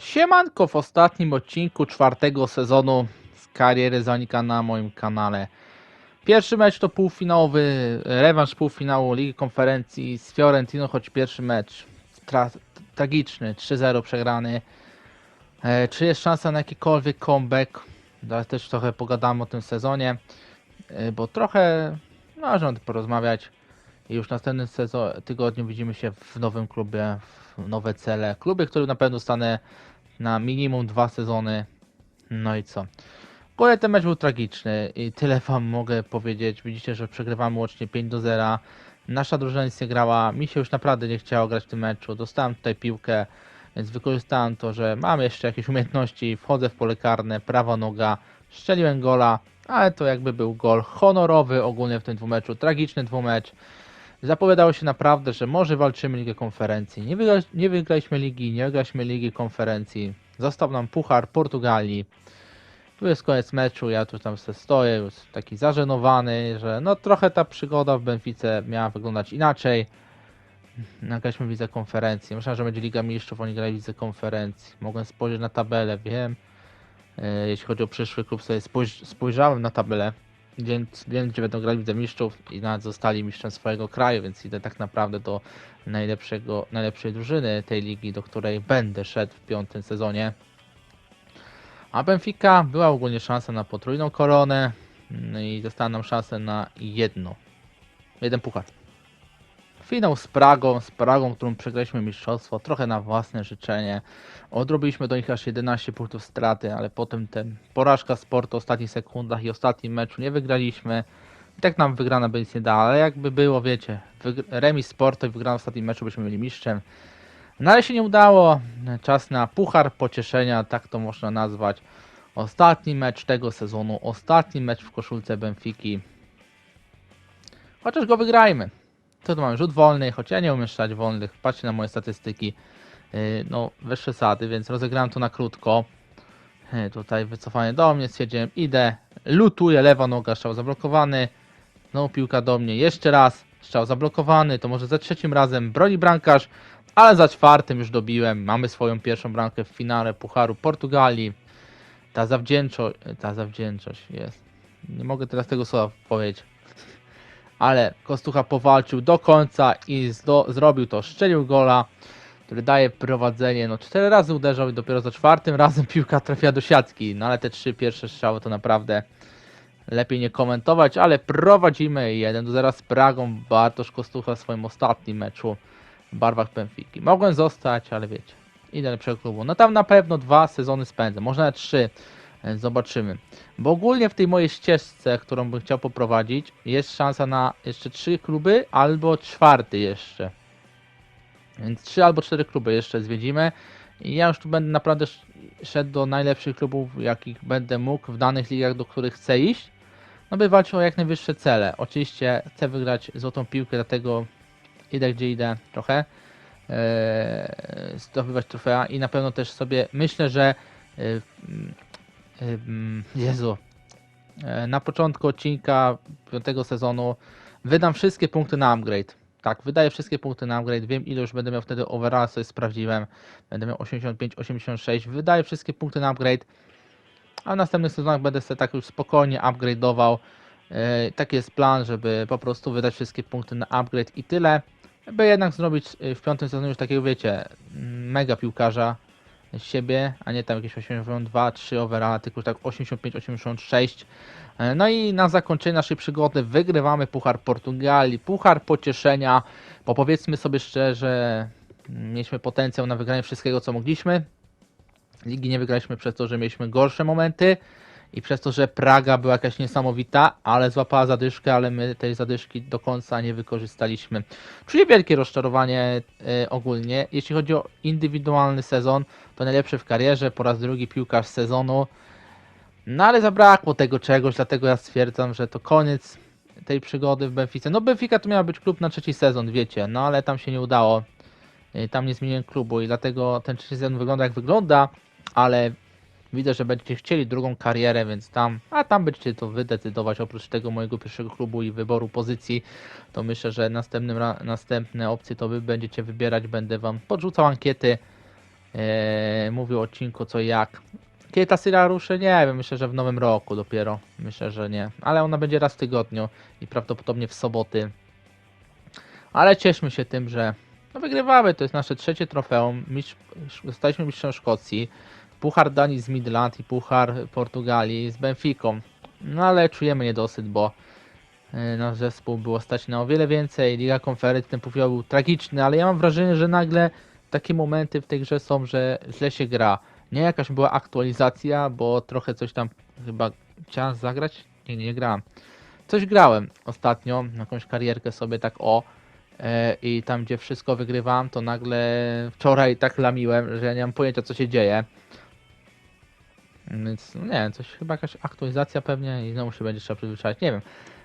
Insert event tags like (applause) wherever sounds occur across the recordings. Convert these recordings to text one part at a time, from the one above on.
Siemanko w ostatnim odcinku czwartego sezonu z kariery Zanika na moim kanale. Pierwszy mecz to półfinałowy, rewanż półfinału Ligi Konferencji z Fiorentino, choć pierwszy mecz tra tragiczny, 3-0 przegrany. E, czy jest szansa na jakikolwiek comeback? Teraz też trochę pogadamy o tym sezonie, e, bo trochę można porozmawiać. I już w następnym tygodniu widzimy się w nowym klubie, w nowe cele. Klubie, który na pewno stanę na minimum dwa sezony. No i co? W ogóle ten mecz był tragiczny i tyle wam mogę powiedzieć. Widzicie, że przegrywamy łącznie 5 do 0. Nasza drużyna nic nie grała. Mi się już naprawdę nie chciało grać w tym meczu. Dostałem tutaj piłkę, więc wykorzystałem to, że mam jeszcze jakieś umiejętności. Wchodzę w pole karne, prawa noga, strzeliłem gola, ale to jakby był gol honorowy ogólnie w tym dwumeczu. Tragiczny dwumecz. Zapowiadało się naprawdę, że może walczymy Ligę Konferencji. Nie, wygra, nie wygraliśmy ligi, nie wygraliśmy Ligi Konferencji. Został nam Puchar Portugalii. Tu jest koniec meczu, ja tu tam sobie stoję, już taki zażenowany, że no trochę ta przygoda w Benfice miała wyglądać inaczej. Nagraliśmy Widzę Konferencji. Myślałem, że będzie Liga Mistrzów, oni grali Widzę Konferencji. Mogłem spojrzeć na tabelę, wiem. E, Jeśli chodzi o przyszły klub, sobie spojrz spojrzałem na tabelę więc wiem, gdzie będą grali Widzę Mistrzów i nawet zostali mistrzem swojego kraju, więc idę tak naprawdę do najlepszego, najlepszej drużyny tej ligi, do której będę szedł w piątym sezonie. A Benfica była ogólnie szansa na potrójną koronę no i dostała nam szansę na jedno. Jeden puchar. Finał z Pragą, z Pragą, którą przegraliśmy mistrzostwo, trochę na własne życzenie. Odrobiliśmy do nich aż 11 punktów straty, ale potem ten porażka sportu w ostatnich sekundach i ostatnim meczu nie wygraliśmy. I tak nam wygrana by nic nie dała, ale jakby było, wiecie, remis sportu i wygrana w ostatnim meczu byśmy byli mistrzem. No ale się nie udało. Czas na puchar pocieszenia, tak to można nazwać. Ostatni mecz tego sezonu, ostatni mecz w koszulce Benfiki. Chociaż go wygrajmy. Co tu mamy? Rzut wolny, choć ja nie umiem strzelać wolnych. Patrzcie na moje statystyki. Yy, no, bez przesady, więc rozegrałem to na krótko. Yy, Tutaj wycofanie do mnie, stwierdziłem, idę, lutuję, lewa noga, strzał zablokowany. Znowu piłka do mnie, jeszcze raz, strzał zablokowany, to może za trzecim razem broni bramkarz, ale za czwartym już dobiłem. Mamy swoją pierwszą bramkę w finale Pucharu Portugalii. Ta zawdzięczość, ta zawdzięczość jest. Nie mogę teraz tego słowa powiedzieć. Ale Kostucha powalczył do końca i zdo, zrobił to, strzelił gola który daje prowadzenie. No cztery razy uderzał i dopiero za czwartym razem (laughs) piłka trafia do siatki. No ale te trzy pierwsze strzały to naprawdę lepiej nie komentować, ale prowadzimy 1 do 0 z Pragą. Bartosz Kostucha w swoim ostatnim meczu w barwach Benfiki. Mogłem zostać, ale wiecie, idę lepszego klubu. No tam na pewno dwa sezony spędzę, może nawet trzy. E, Zobaczymy. Bo ogólnie w tej mojej ścieżce, którą bym chciał poprowadzić, jest szansa na jeszcze trzy kluby albo czwarty jeszcze. Więc trzy albo cztery kluby jeszcze zwiedzimy. I ja już tu będę naprawdę sz- szedł do najlepszych klubów, jakich będę mógł w danych ligach, do których chcę iść. No by walczył o jak najwyższe cele. Oczywiście chcę wygrać złotą piłkę, dlatego idę gdzie idę trochę. Eee, zdobywać trofea i na pewno też sobie myślę, że e, e, Jezu, e, na początku odcinka piątego sezonu wydam wszystkie punkty na upgrade. Tak, wydaję wszystkie punkty na upgrade. Wiem ile już będę miał wtedy overall, sobie sprawdziłem. Będę miał 85, 86. Wydaję wszystkie punkty na upgrade. A w następnych sezonach będę sobie tak już spokojnie upgrade'ował. Yy, taki jest plan, żeby po prostu wydać wszystkie punkty na upgrade i tyle. By jednak zrobić yy, w piątym sezonie już takiego, wiecie, mega piłkarza siebie, a nie tam jakieś 82, 3 overall, tylko tak 85, 86. E, No i na zakończenie naszej przygody wygrywamy Puchar Portugalii, Puchar Pocieszenia, bo powiedzmy sobie szczerze, mieliśmy potencjał na wygranie wszystkiego, co mogliśmy. Ligi nie wygraliśmy przez to, że mieliśmy gorsze momenty i przez to, że Praga była jakaś niesamowita, ale złapała zadyszkę, ale my tej zadyszki do końca nie wykorzystaliśmy. Czuję wielkie rozczarowanie e, ogólnie. Jeśli chodzi o indywidualny sezon, to najlepszy w karierze, po raz drugi piłkarz sezonu. No ale zabrakło tego czegoś, dlatego ja stwierdzam, że to koniec tej przygody w Benfice. No Benfica to miał być klub na trzeci sezon, wiecie, no ale tam się nie udało. Y, Tam nie zmieniłem klubu i dlatego ten trzeci sezon wygląda jak wygląda, ale widzę, że będziecie chcieli drugą karierę, więc tam, a tam będziecie to wydecydować oprócz tego mojego pierwszego klubu i wyboru pozycji, to myślę, że następnym, następne opcje to wy będziecie wybierać, będę wam podrzucał ankiety e, mówił o odcinku co jak. Kiedy ta seria ruszy? Nie wiem, myślę, że w nowym roku dopiero. Myślę, że nie. Ale ona będzie raz w tygodniu i prawdopodobnie w soboty. Ale cieszmy się tym, że no wygrywamy. To jest nasze trzecie trofeum. Mistrz, zostaliśmy mistrzem Szkocji. Puchar Danii z Midland i Puchar Portugalii z Benficą. No ale czujemy niedosyt, bo e, nasz zespół było stać na o wiele więcej. Liga Konferencji ten półfinał był tragiczny, ale ja mam wrażenie, że nagle takie momenty w tej grze są, że źle się gra. Nie jakaś była aktualizacja, bo trochę coś tam chyba chciałem zagrać. Nie, nie grałem. Coś grałem ostatnio, jakąś karierkę sobie tak o e, i tam gdzie wszystko wygrywałem, to nagle wczoraj tak lamiłem, że ja nie mam pojęcia co się dzieje. Więc no nie wiem, coś chyba jakaś aktualizacja pewnie i znowu się będzie trzeba przyzwyczaić, nie wiem.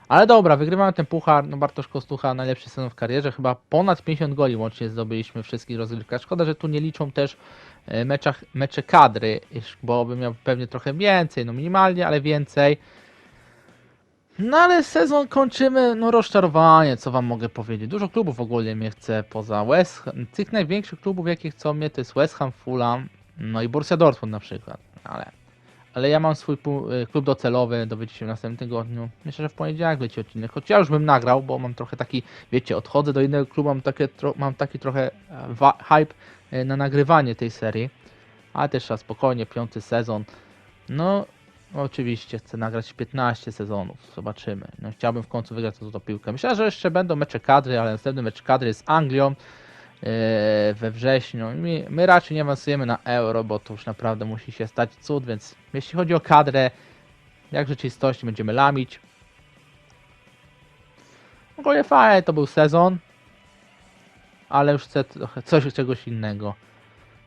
Ale dobra, wygrywamy ten puchar, no Bartosz Kostucha najlepszy sezon w karierze, chyba ponad 50 goli łącznie zdobyliśmy w wszystkich rozgrywkach. Szkoda, że tu nie liczą też e, meczach, mecze kadry, bo bym miał pewnie trochę więcej, no minimalnie, ale więcej. No ale sezon kończymy, no rozczarowanie, co wam mogę powiedzieć. Dużo klubów ogólnie mnie chce poza West Ham. Tych największych klubów, jakie chcą mnie, to jest West Ham, Fulham, no i Borussia Dortmund na przykład. Ale, ale ja mam swój y, klub docelowy, dowiecie się w następnym tygodniu. Myślę, że w poniedziałek leci odcinek, choć ja już bym nagrał, bo mam trochę taki, wiecie, odchodzę do innego klubu, mam, takie, tro- mam taki trochę e, hype e, na nagrywanie tej serii. Ale też trzeba spokojnie, piąty sezon. No, Oczywiście chcę nagrać 15 sezonów. Zobaczymy. No, chciałbym w końcu wygrać tę piłkę. Myślę, że jeszcze będą mecze kadry, ale następny mecz kadry jest z Anglią we wrześniu. My, my raczej nie awansujemy na euro, bo to już naprawdę musi się stać cud, więc jeśli chodzi o kadrę, jak w rzeczywistości będziemy lamić. Ogólnie fajnie to był sezon, ale już chcę coś czegoś innego.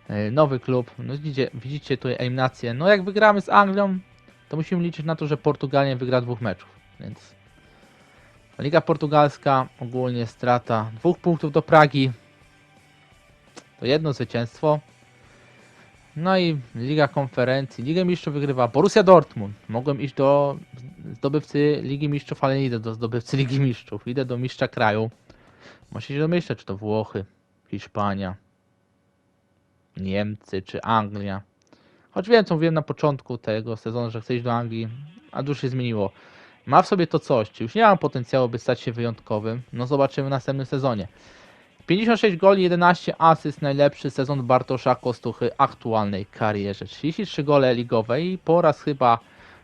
Yy, Nowy klub, no widzicie, widzicie tutaj eliminację. No jak wygramy z Anglią, to musimy liczyć na to, że Portugalia wygra dwóch meczów, więc Liga Portugalska ogólnie strata dwóch punktów do Pragi, to jedno zwycięstwo. No i Liga Konferencji, Ligę Mistrzów wygrywa Borussia Dortmund. Mogłem iść do zdobywcy Ligi Mistrzów, ale nie idę do zdobywcy Ligi Mistrzów, idę do mistrza kraju. Musicie się domyśleć, czy to Włochy, Hiszpania, Niemcy czy Anglia. Choć wiem, co mówiłem na początku tego sezonu, że chcę iść do Anglii, a dużo się zmieniło. Ma w sobie to coś, czy już nie mam potencjału, by stać się wyjątkowym. No zobaczymy w następnym sezonie. 56 goli, 11 asyst, najlepszy sezon Bartosza Kostuchy aktualnej karierze. 33 gole ligowe i po raz chyba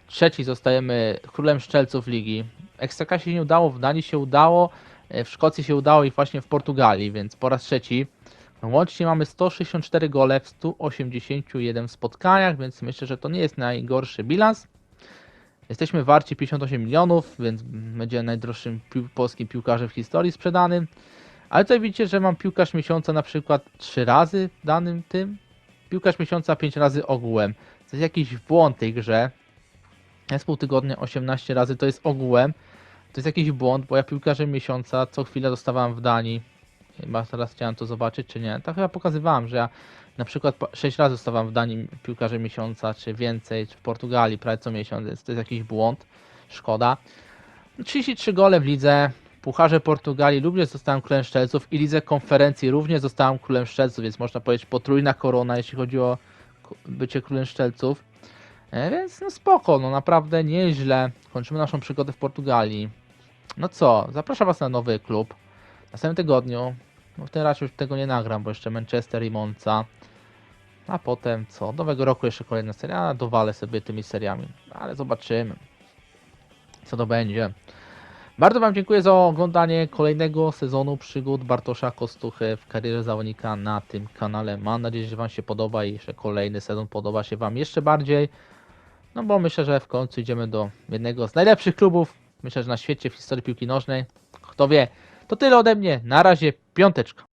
trzeci zostajemy królem szczelców ligi. Ekstraklasie się nie udało, w Danii się udało, e, w Szkocji się udało i właśnie w Portugalii, więc po raz trzeci. Łącznie mamy 164 gole w 181 spotkaniach, więc myślę, że to nie jest najgorszy bilans. Jesteśmy warci 58 milionów, więc będzie najdroższym pił polskim piłkarzem w historii sprzedanym. Ale tutaj widzicie, że mam piłkarz miesiąca na przykład 3 razy w danym tym. Piłkarz miesiąca 5 razy ogółem. To jest jakiś błąd tej grze. Jest pół tygodnia 18 razy, to jest ogółem. To jest jakiś błąd, bo ja piłkarzem miesiąca co chwilę dostawałem w Danii. Chyba teraz chciałem to zobaczyć, czy nie. Tak chyba pokazywałem, że ja na przykład 6 razy dostawałem w Danii piłkarzy miesiąca, czy więcej, czy w Portugalii prawie co miesiąc, więc to jest jakiś błąd. Szkoda. 33 gole w lidze. Pucharze Portugalii również zostałem królem szczelców i lidze konferencji również zostałem królem szczelców, więc można powiedzieć potrójna korona, jeśli chodzi o bycie królem szczelców. E, Więc no spoko, no naprawdę nieźle. Kończymy naszą przygodę w Portugalii. No co, zapraszam Was na nowy klub. W następnym tygodniu, no w tym raczej już tego nie nagram, bo jeszcze Manchester i Monza. A potem co? Nowego roku jeszcze kolejna seria, a dowalę sobie tymi seriami. Ale zobaczymy, co to będzie. Bardzo Wam dziękuję za oglądanie kolejnego sezonu przygód Bartosza Kostuchy w karierze zawodnika na tym kanale. Mam nadzieję, że Wam się podoba i że kolejny sezon podoba się Wam jeszcze bardziej. No bo myślę, że w końcu idziemy do jednego z najlepszych klubów, myślę, że na świecie w historii piłki nożnej. Kto wie, to tyle ode mnie. Na razie piąteczka.